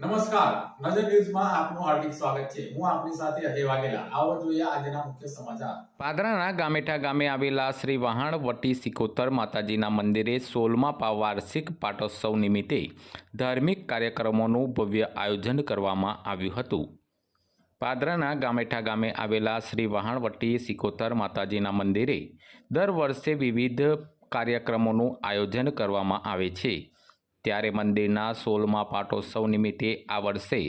નમસ્કાર. નજર ન્યૂઝમાં આપનું હાર્દિક સ્વાગત છે. હું આપની સાથે અજય વાઘેલા. આવો જોઈએ આજના મુખ્ય સમાચાર. પાદરાના ગામેઠા ગામે આવેલા શ્રી વહાણવટી સિકોતર માતાજીના મંદિરે સોળમા પા વાર્ષિક પાટોત્સવ નિમિત્તે ધાર્મિક કાર્યક્રમોનું ભવ્ય આયોજન કરવામાં આવ્યું હતું. પાદરાના ગામેઠા ગામે આવેલા શ્રી વહાણવટી સિકોતર માતાજીના મંદિરે દર વર્ષે વિવિધ કાર્યક્રમોનું આયોજન કરવામાં આવે છે. ત્યારે મંદિરના સોલમાં પાટોત્સવ નિમિત્તે આ વર્ષે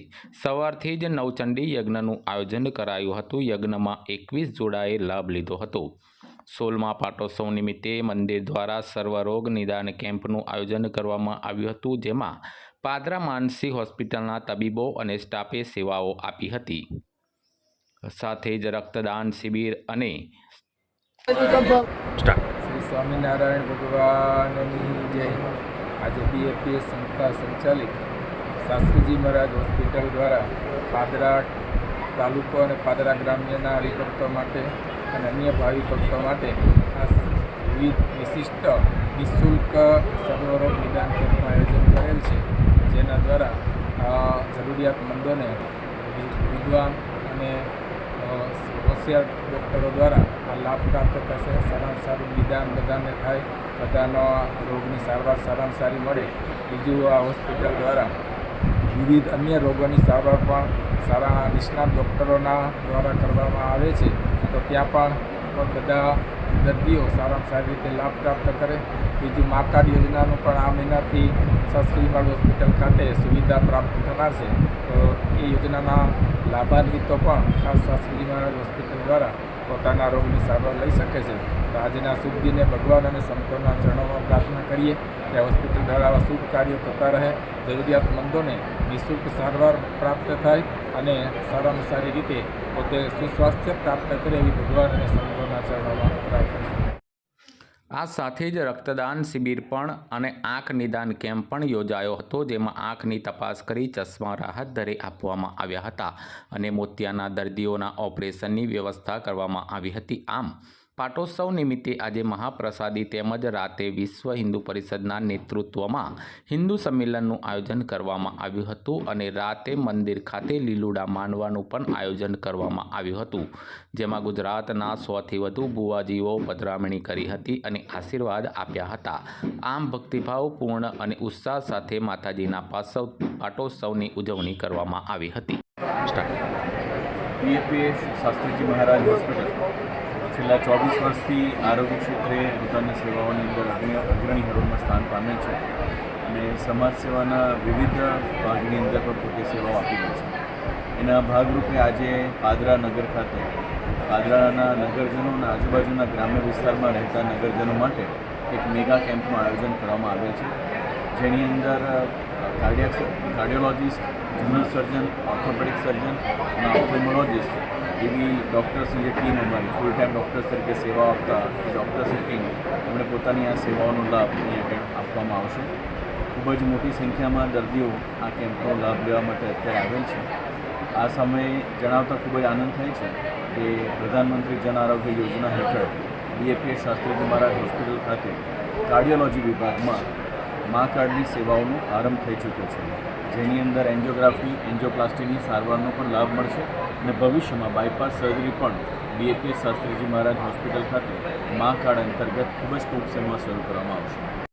સવારથી જ નવચંડી યજ્ઞનું આયોજન કરાયું હતું. યજ્ઞમાં એકવીસ જોડાએ લાભ લીધો હતો. સોલમાં પાટોત્સવ નિમિત્તે મંદિર દ્વારા સર્વરોગ નિદાન કેમ્પનું આયોજન કરવામાં આવ્યું હતું જેમાં પાદરા માનસી હોસ્પિટલના તબીબો અને સ્ટાફે સેવાઓ આપી હતી. સાથે જ રક્તદાન શિબિર અને સ્વામિનારાયણ ભગવાનની જય. આજે બીએપીએસ સંસ્થા સંચાલિત શાસ્ત્રીજી મહારાજ હોસ્પિટલ દ્વારા પાદરા તાલુકો અને પાદરા ગ્રામ્યના હરિભક્તો માટે અને અન્ય ભાવિ ભક્તો માટે આ વિવિધ વિશિષ્ટ નિઃશુલ્ક સર્વરોગ નિદાન કેમ્પનું આયોજન કરેલ છે, જેના દ્વારા જરૂરિયાતમંદોને વિદ્વાન અને હોશિયાર ડૉક્ટરો દ્વારા આ લાભ પ્રાપ્ત થશે. સારામાં સારું નિદાન બધાને થાય. બધાનો રોગની સારવાર સારામાં સારી મળે. બીજું આ હોસ્પિટલ દ્વારા વિવિધ અન્ય રોગોની સારવાર પણ સારા નિષ્ણાત ડૉક્ટરોના દ્વારા કરવામાં આવે છે. તો ત્યાં પણ બધા દર્દીઓ સારામાં સારી રીતે લાભ પ્રાપ્ત કરે. બીજું મા કાર્ડ યોજનાનું પણ આ મહિનાથી શાસ્ત્રીમાળ હોસ્પિટલ ખાતે સુવિધા પ્રાપ્ત થનાર છે. તો એ યોજનાના લાભાન્વિતો પણ ખાસ શાસ્ત્રીજી મહારાજ હોસ્પિટલ દ્વારા પોતાના રોગની સારવાર લઈ શકે છે. તો આજના શુભ દિને ભગવાન અને સંતોના ચરણોમાં પ્રાર્થના કરીએ કે હોસ્પિટલ દ્વારા આવા શુભ કાર્યો થતા રહે. જરૂરિયાતમંદોને નિઃશુલ્ક સારવાર પ્રાપ્ત થાય અને સારામાં સારી રીતે પોતે સુસ્વાસ્થ્ય પ્રાપ્ત કરે એવી ભગવાન અને સંતોના ચરણોમાં પ્રાર્થના આ સાથે જ રક્તદાન શિબિર પણ અને આંખ નિદાન કેમ્પ પણ યોજાયો હતો, જેમાં આંખની તપાસ કરી ચશ્મા રાહત દરે આપવામાં આવ્યા હતા અને મોતિયાના દર્દીઓના ઓપરેશનની વ્યવસ્થા કરવામાં આવી હતી. આમ પાટોત્સવ નિમિત્તે આજે મહાપ્રસાદી તેમજ રાતે વિશ્વ હિન્દુ પરિષદના નેતૃત્વમાં હિન્દુ સંમેલનનું આયોજન કરવામાં આવ્યું હતું અને રાતે મંદિર ખાતે લીલુડા માનવાનું પણ આયોજન કરવામાં આવ્યું હતું. જેમાં ગુજરાતના સોથી વધુ બુવાજીઓ પધરામણી કરી હતી અને આશીર્વાદ આપ્યા હતા. આમ ભક્તિભાવપૂર્ણ અને ઉત્સાહ સાથે માતાજીના પાસવ પાટોત્સવની ઉજવણી કરવામાં આવી હતી. શાસ્ત્રીજી મહારાજ હોસ્પિટલ. છેલ્લા ચોવીસ વર્ષથી આરોગ્ય ક્ષેત્રે પોતાની સેવાઓની અંદર અગ્રણી હરોળમાં સ્થાન પામે છે અને સમાજ સેવાના વિવિધ ભાગની અંદર પણ પોતે સેવાઓ આપી રહી છે. એના ભાગરૂપે આજે પાદરા નગર ખાતે, પાદરાના નગરજનો અને આજુબાજુના ગ્રામ્ય વિસ્તારમાં રહેતા નગરજનો માટે એક મેગા કેમ્પનું આયોજન કરવામાં આવેલ છે. જેની અંદર cardia cardiologist general surgeon, orthopaedic surgeon અને ઓપ્થેમોલોજિસ્ટ એવી ડૉક્ટર્સની જે ટીમ અમારી ફૂલ ટાઈમ ડૉક્ટર્સ તરીકે સેવા આપતા એ ડૉક્ટર્સની ટીમ એમણે પોતાની આ સેવાઓનો લાભ આગળ આપવામાં આવશે. ખૂબ જ મોટી સંખ્યામાં દર્દીઓ આ કેમ્પનો લાભ લેવા માટે અત્યારે આવેલ છે. આ સમયે જણાવતા ખૂબ જ આનંદ થાય છે કે પ્રધાનમંત્રી જન આરોગ્ય યોજના હેઠળ બીએપીએસ શાસ્ત્રીજી મહારાજ હોસ્પિટલ ખાતે કાર્ડિયોલોજી વિભાગમાં મા કાર્ડની સેવાઓનો આરંભ થઈ ચૂક્યો છે, જેની અંદર એન્જિયોગ્રાફી, એન્જિયોપ્લાસ્ટીની સારવારનો પણ લાભ મળશે અને ભવિષ્યમાં બાયપાસ સર્જરી પણ બીએપીએસ શાસ્ત્રીજી મહારાજ હોસ્પિટલ ખાતે મા કાર્ડ અંતર્ગત ખૂબ જ ટૂંક સમયમાં શરૂ કરવામાં આવશે.